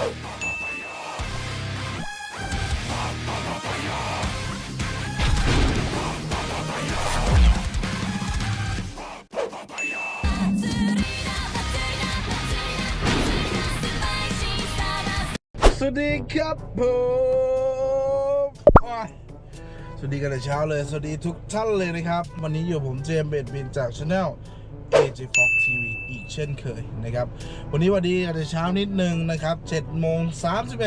สวัสดีครับผมสวัสดีกันแต่เช้าเลย สวัสดีทุกท่านเลยนะครับ วันนี้อยู่ผมเจมส์เบดบินจากช anel AJ Fox TV อีกเช่นเคยนะครับ วันนี้วันดีกันแต่เช้านิดนึงนะครับ7โมง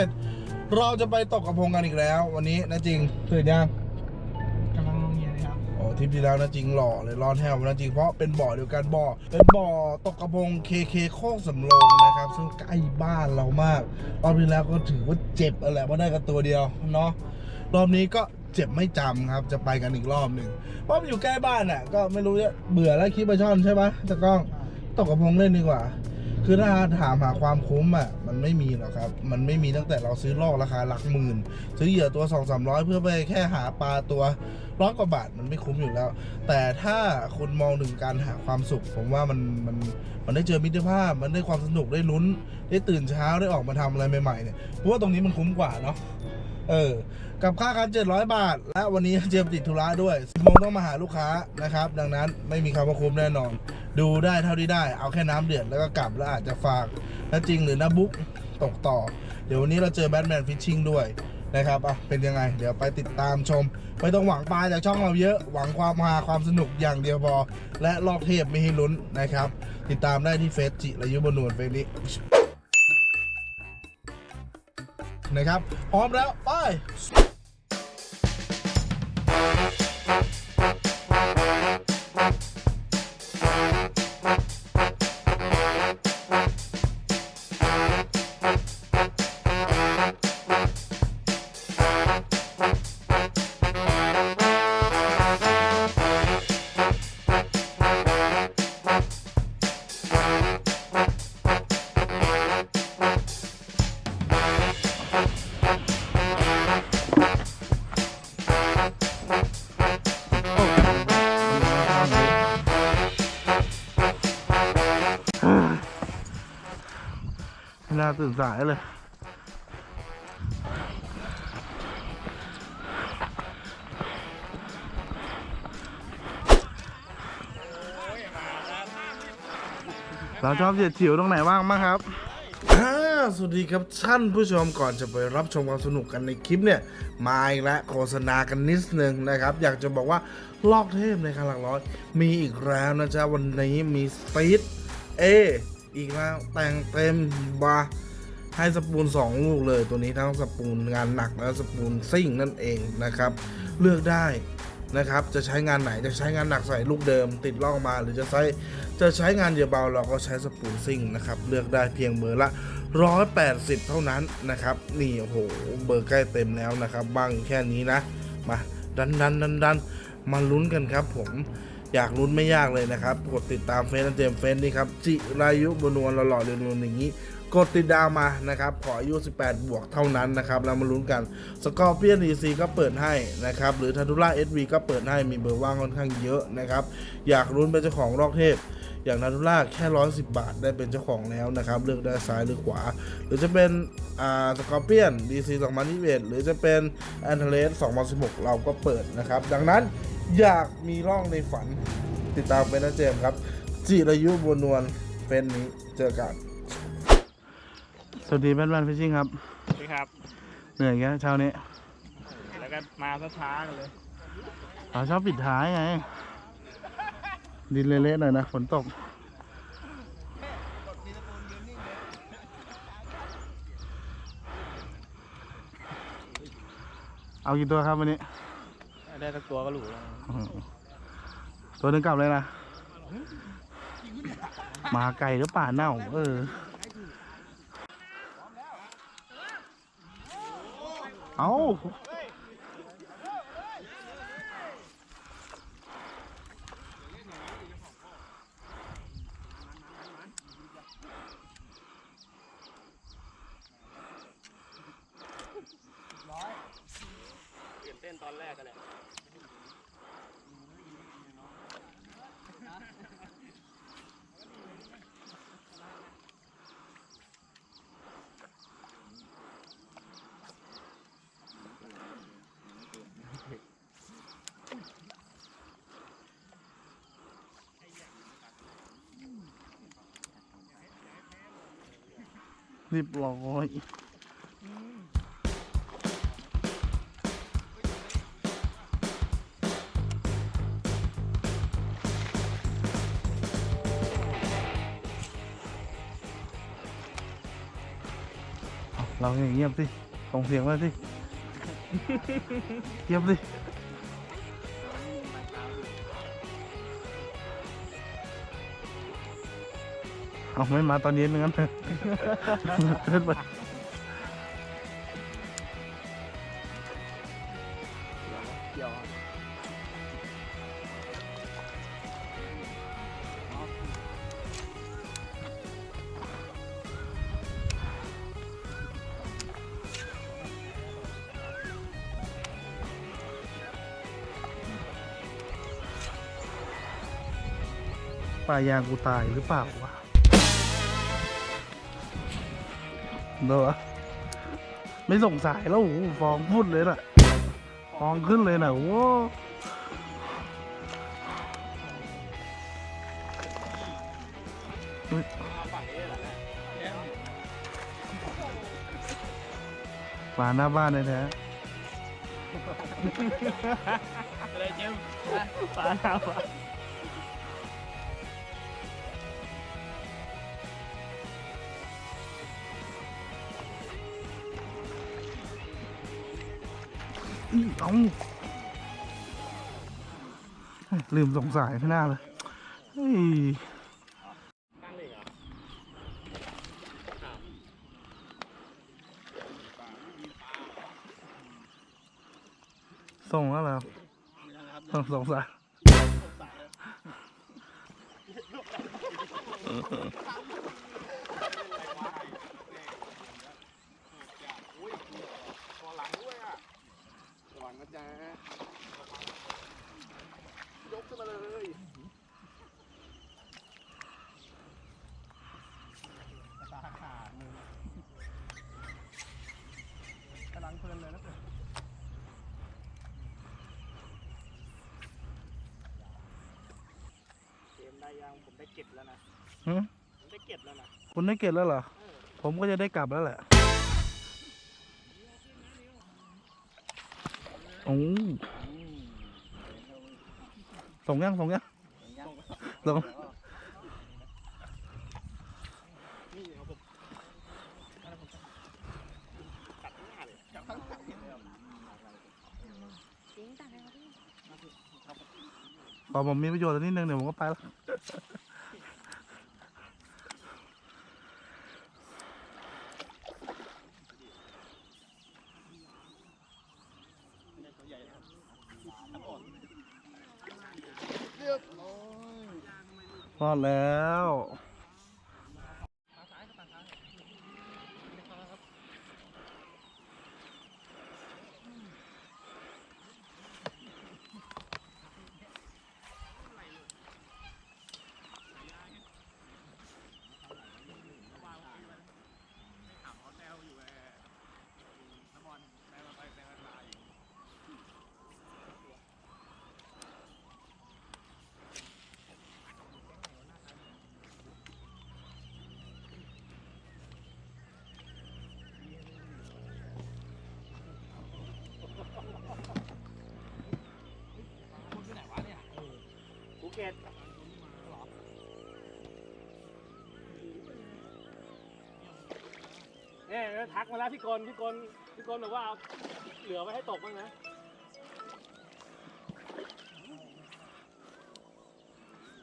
31 เราจะไปตกกระพงกันอีกแล้ว วันนี้นะจริงตื่นยังกำลังลงเรียนเลยครับโอ้ทริปที่แล้วนะจริงหล่อเลยร้อนแฮวนะจริงเพราะเป็นบ่อเดียวกันบ่อเป็นบ่อตกกระพงเคเคโคกสำโรงนะครับ ซึ่งใกล้บ้านเรามากรอบที่แล้วก็ถือว่าเจ็บอะไรเพราะได้กันตัวเดียวเนาะรอบนี้ก็ เจ็บไม่จำครับ จะไปกันอีกรอบหนึ่งเพราะมันอยู่ใกล้บ้านอะ ก็ไม่รู้จะเบื่อแล้วคิดปช่อนใช่ไหมตะกล้องตกกระพงเล่นดีกว่า คือถ้าถามหาความคุ้มอะมันไม่มีหรอกครับ มันไม่มีตั้งแต่เราซื้อลอกราคาหลักหมื่น ซื้อเหยื่อตัวสองสามร้อยเพื่อไปแค่หาปลาตัวร้อยกว่าบาทมันไม่คุ้มอยู่แล้ว แต่ถ้าคุณมองถึงการหาความสุข ผมว่ามันมันมันได้เจอมิตรภาพ มันได้ความสนุกได้ลุ้น ได้ตื่นเช้าได้ออกมาทำอะไรใหม่ๆเนี่ยเพราะว่าตรงนี้มันคุ้มกว่าเนาะ เออ กับค่าการ700บาท และวันนี้เจมติดธุระด้วย10โมงต้องมาหาลูกค้านะครับ ดังนั้นไม่มีคำว่าคุ้มแน่นอน ดูได้เท่าที่ได้ เอาแค่น้ำเดือดแล้วก็กลับแล้วอาจจะฝากน้าจริงหรือน้าบุ๊กตกต่อ เดี๋ยววันนี้เราเจอแบทแมนฟิชชิงด้วยนะครับ อะ เป็นยังไง เดี๋ยวไปติดตามชม ไม่ต้องหวังปลาจากช่องเราเยอะ หวังความฮาความสนุกอย่างเดียวพอ และลอกเทพไม่ให้ลุ้นนะครับ ติดตามได้ที่เฟซจิรายุบนวลเฟซนี้ นะครับ พร้อมแล้ว ไป ตื่นสายเลย เราชอบเฉียดฉิวตรงไหนบ้างมั้งครับอ่าสวัสดีครับท่านผู้ชมก่อนจะไปรับชมความสนุกกันในคลิปเนี่ย มาอีกแล้วโฆษณากันนิดนึงนะครับ อยากจะบอกว่าลอกเทพในคาหลักร้อย มีอีกแล้วนะจ๊ะวันนี้มีสปีดเอีกแล้วแต่งเต็มบาร์ให้สปูน 2 ลูกเลยตัวนี้ทั้งสปูนงานหนักและสปูนซิ่งนั่นเองนะครับ เลือกได้นะครับ จะใช้งานไหนจะใช้งานหนักใส่ลูกเดิม ติดล่องมาหรือจะใช้จะใช้งานเยื่อเบาเราก็ใช้สปูนซิ่งนะครับ เลือกได้เพียงเบอร์ละ 180 เท่านั้นนะครับ นี่โอ้โหเบอร์ใกล้เต็มแล้วนะครับบ้างแค่นี้นะ มาดันดันดันดันมาลุ้นกันครับผม อยากลุ้นไม่ยากเลยนะครับ กดติดตามเฟซและเจมเฟซนี่ครับจิรายุบนวลหล่อๆเรียนวนอย่างนี้ กดติดดาวมานะครับขออายุ 18 บวกเท่านั้นนะครับแล้วมาลุ้นกันสกอร์เปียน EC ก็เปิดให้นะครับหรือทันตุล่า SV ก็เปิดให้มีเบอร์ว่างค่อนข้างเยอะนะครับอยากลุ้นเป็นเจ้าของรอกเทพ อย่างนาทุล่าแค่110บาทได้เป็นเจ้าของแล้วนะครับเลือกได้ซ้ายหรือขวา หรือจะเป็นอ่าสกอร์เปียน DC 2021หรือจะเป็นแอนเทเลส2016เราก็เปิดนะครับดังนั้นอยากมีร่องในฝันติดตามเป็นนะเจมครับจิรายุบวนนวลเฟนนี้เจอกัน สวัสดีแบทแมนฟิชชิ่งครับสวัสดีครับ เหนื่อยแค่เช้านี้แล้วก็มาช้าๆกันเลย เราชอบปิดท้ายไง ดินเละๆหน่อยนะฝนตก เอากี่ตัวครับวันนี้ ได้สักตัวก็หรูแล้วอืมตัวหนึงกลับเลยนะ มาไก่หรือป่าเน่า เออ เอา เรียบร้อยเราอย่างเงียบสิส่งเสียงมาสิ เงียบสิ เอาไม่มาตอนเย็นงั้นเดินไปเกี่ยวปลายางกูตายหรือเปล่าวะ เดี๋ยวอะไม่ส่งสายแล้วโอ้โหฟองพุ่นเลยน่ะ ฟองขึ้นเลยน่ะโอ้โหอุ๊ยปลาหน้าบ้านเลยแท้เลยเจมปลาหน้าปลาอี เอาลืมสงสัยไม่น่าเลยเฮ้ยตั้งเลยเหรอส่งแล้วเหรอส่งสงสัยระวังนะจ๊ะยกขึ้นมาเลยตาขาดมือกำลังเพลินเลยนะเพื่อนเกมได้ยังผมได้ เก็บแล้วนะหึผมได้เก็บแล้วนะคุณได้เก็บแล้วเหรอ ผมก็จะได้กลับแล้วแหละโอ้ส่งยังส่งยังส่งนี่เอาผมตัดหน้าเลยจับทั้งหลังเลยจริงต่างกันพี่พอผมมีประโยชน์นิดนึงเดี๋ยวผมก็ไปแล้ว พอดแล้ว ทักมาแล้วพี่กลพี่กลพี่กลบอกว่าเอาเหลือไว้ให้ตกบ้างนะ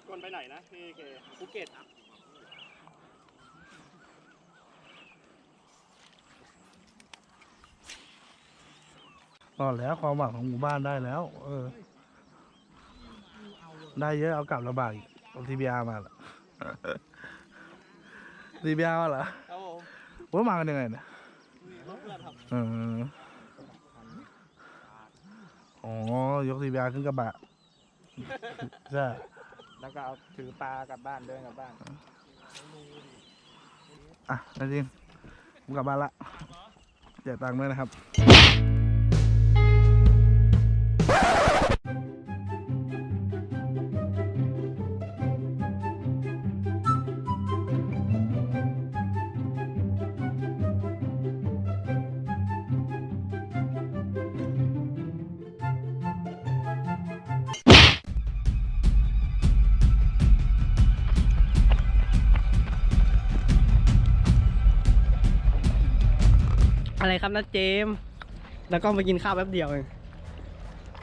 กลไปไหนนะพี่เกภูเก็ตก็แล้วความหวังของหมู่บ้านได้แล้ว เออ ได้เยอะเอากลับลำบากอีกเอาทีบีอาร์มาเหรอทีบีอาร์เหรอครับผมว่ามากันยังไงเนี่ยรถเพื่ อนครับเอออ๋อ ยกทีบีอาร์ขึ้นกระบะ ใช่ แล้วก็เอาถือปลากลับบ้านเดินกลับบ้าน อะนั่นจริงผมกลับบ้านละจ่ายตังค์ด้วยนะครับ อะไรครับนะเจมส์แล้วก็มากินข้าวแป๊บเดียวเอง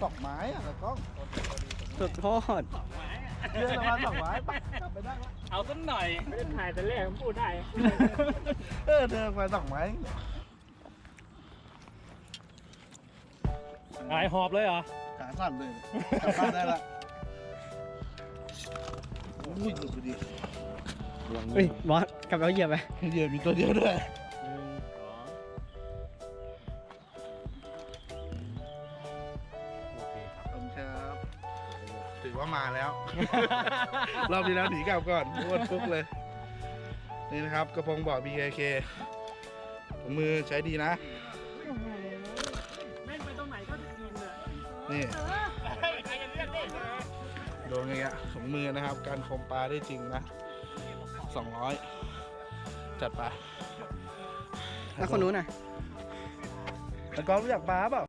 ดอกไม้อะแล้วก็สุดโทษเรื่องประมาณดอกไม้ไปกลับไปได้ปะเอาสักหน่อย ไม่ได้ถ่ายแต่แรกผมพูดได้เออเดินไปดอกไม้หายหอบเลยเหรอขาสั่นเลยกลับบ้านได้ละอุ้ยหลุดไปดิเฮ้ยบอสกลับไปเอาเหยียบไปเหยื่อมีตัวเดียวด้วย รอบที่แล้วหนีกลับก่อนอ้วนฟุกเลย นี่นะครับกระพงบ่อ BKK ถุงมือใช้ดีนะ แม่งไปตรงไหนก็จะกินอะนี่ใครจะเรียกได้โดนอย่างเงี้ยถุงมือนะครับ การคมปลาได้จริงนะ200จัดไปแล้วคนนู้นน่ะแล้วก็รู้จักปลาเปล่า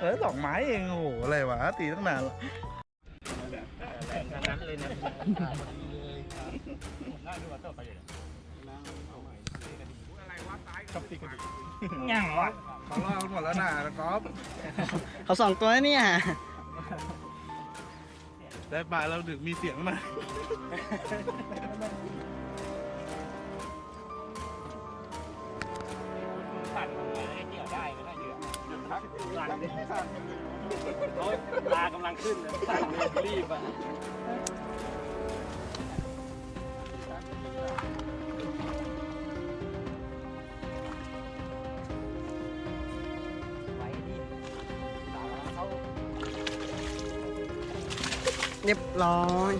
เออดอกไม้เองโอ้โหอะไรวะตีตั้งนาน ละนั้นเลยนะยังวะเขาล่อกันหมดแล้วนะแล้วก๊อฟเขาสองตัวแล้วเนี่ยได้ปลาเราถึงมีเสียงมาสั่นไอ้เกี่ยวได้ไม่ได้เยอะหยุดพักสั่นดิสั่นโอ้ยตากำลังขึ้นเลยสั่นเลยรีบอะ เรียบร้อย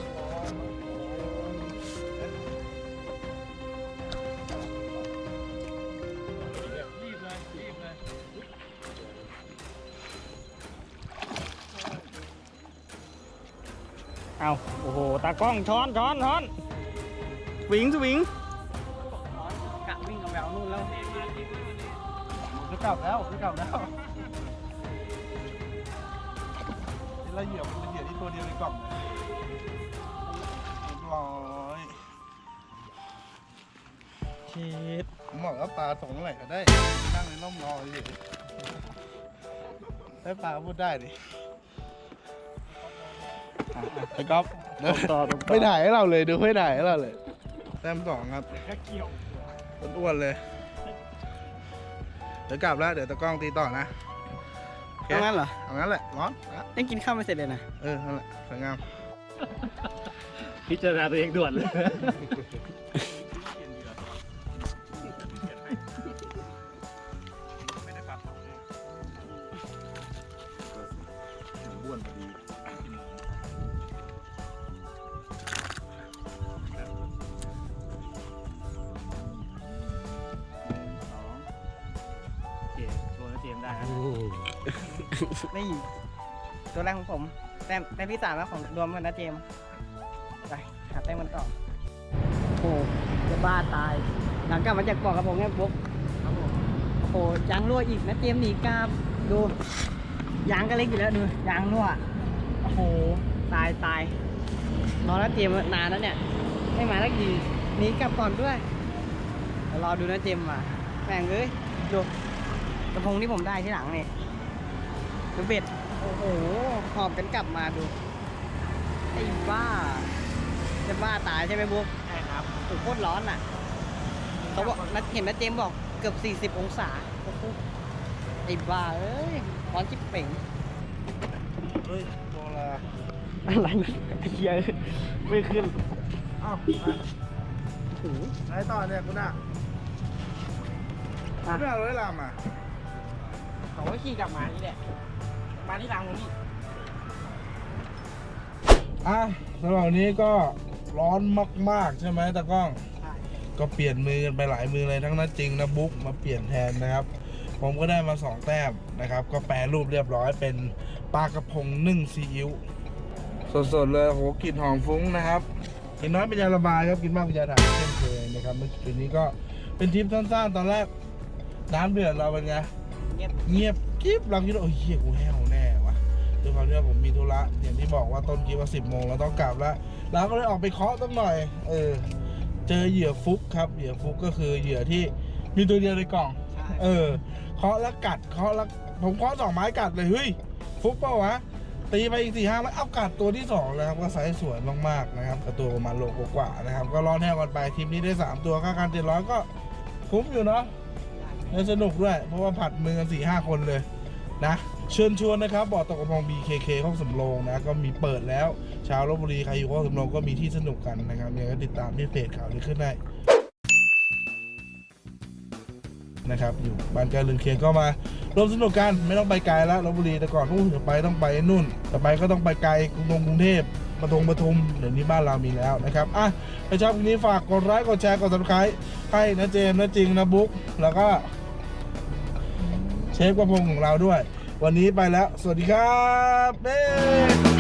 รีบเลยรีบเลยเอาโอ้โห ตากล้องช้อนช้อนช้อนสวิงสวิงกะวิ่งกับแววนู่นแล้วจะกลับแล้วจะกลับแล้ว เหยื่อมันเป็นเหยื่อที่ตัวเดียวในกล่องเลยเรียบร้อยชิดผมบอกว่าปลาตกเมื่อไหร่ก็ได้ นั่งในร่มรออยู่ได้ปลาพูดได้ดิไอ้ก๊อฟต่อ ไม่ถ่ายให้เราเลยดูไม่ถ่ายให้เราเลยแต้มสองครับ แค่เกี่ยว อ้วนๆเลย เดี๋ยวกลับแล้ว เดี๋ยวตะกล้องตีต่อนะ โอ เคเอางั้นเหรอ เอางั้นแหละ ร้อนนะยังกินข้าวไม่เสร็จเลยนะ เออนั่นแหละสวยงาม พิจารณาตัวเองด่วนเลย ต้มแต้มที่สามแล้วของรวมกันนะเจมส์ไปหาแต้มกันต่อโอ้โหจะบ้าตาย หลังกลับมาจากบอกกับผมเนี่ยบุ๊กโอ้โหยางรั่วอีกนะเจมส์หนีกลับดูยางก็เล็กอยู่แล้วดูยางรั่วโอ้โหตายตายรอแล้วเจมส์นานแล้วเนี่ยไม่มาสักทีหนีกลับก่อนด้วยเดี๋ยวรอดูนะเจมส์มาแม่งเอ้ยดูกระพงที่ผมได้ที่หลังนี่ดูเบ็ด โอ้โห หอบกันกลับมาดู ไอ้บ้า จะบ้าตายใช่ไหมบุ๊กใช่ครับโอ้โหโคตรร้อนอะ เขาบอกนัดเห็นนัดเจมส์บอกเกือบ 40 องศา โอ้โห ไอ้บ้าเอ้ย ร้อนจิบเป่ง เฮ้ยโบราอะไรนะไอ้เหี้ยไม่ขึ้นอ้าวโอ้โหไหนต่อเนี่ยคุณอะอะไม่เอาเลยลามอะเขาก็ขี่กลับมานี่แหละ มาที่รังผมนี่อะสำหรับวันนี้ก็ร้อนมาก ๆ ใช่ไหมตากล้อง ใช่ก็เปลี่ยนมือกันไปหลายมือเลยทั้งนัดจริงนะบุ๊กมาเปลี่ยนแทนนะครับ ผมก็ได้มาสองแต้มนะครับ ก็แปรรูปเรียบร้อยเป็นปลากระพงนึ่งซีอิ๊วสดๆเลยโหกลิ่นหอมฟุ้งนะครับกินน้อยเป็นยาระบายครับกินมากเป็นยาถ่ายเช่นเคยนะครับเมื่อคืนนี้ก็เป็นทริปสั้นๆตอนแรกน้ำเดือดเราเป็นไงเงียบเงียบกิ๊บเราคิดว่าโอ้ยเฮียกูแห้วแน่วะ ด้วยความที่ว่าผมมีธุระอย่างที่บอกว่าต้นคลิปว่าสิบโมงเราต้องกลับแล้วเราก็เลยออกไปเคาะตั้งหน่อย เออ เจอเหยื่อฟุกครับ เหยื่อฟุกก็คือเหยื่อที่มีตัวเดียวในกล่องใช่เออ เคาะแล้วกัด เคาะแล้วผมเคาะสองไม้กัดเลยเฮ้ย ฟุกเปล่าวะ ตีไปอีกสี่ห้าไม้เอากัดตัวที่สองแล้วครับ ก็ไซส์สวยมากๆนะครับกระตัวประมาณโลกว่าๆนะครับ ก็รอแนวกันไปทีมนี้ได้สามตัวค่าการเจ็ดร้อยก็คุ้มอยู่เนาะและสนุกด้วย เพราะว่าผัดมือกันสี่ห้าคนเลยนะ เชิญชวนนะครับบ่อตกกระพอง BKK ห้องสำโรงนะก็มีเปิดแล้ว ชาวลบบุรีใครอยู่ห้องสำโรงก็มีที่สนุกกันนะครับยังไงก็ติดตามที่เพจข่าวนี้ขึ้นได้นะครับอยู่บ้านใกล้เรือนเคียงก็มาร่วมสนุกกันไม่ต้องไปไกลแล้วลบบุรีแต่ก่อนพวกจะไปต้องไปนู่นแต่ไปก็ต้องไปไกลกรุงกรุงเทพปทุมปทุมเดี๋ยวนี้บ้านเรามีแล้วนะครับอะถ้าชอบคลิปนี้ฝากกดไลค์กดแชร์กด subscribe ให้นะเจมส์นะจริงนะบุ๊กแล้วก็เชฟกระพงของเราด้วย วันนี้ไปแล้ว สวัสดีครับเบ้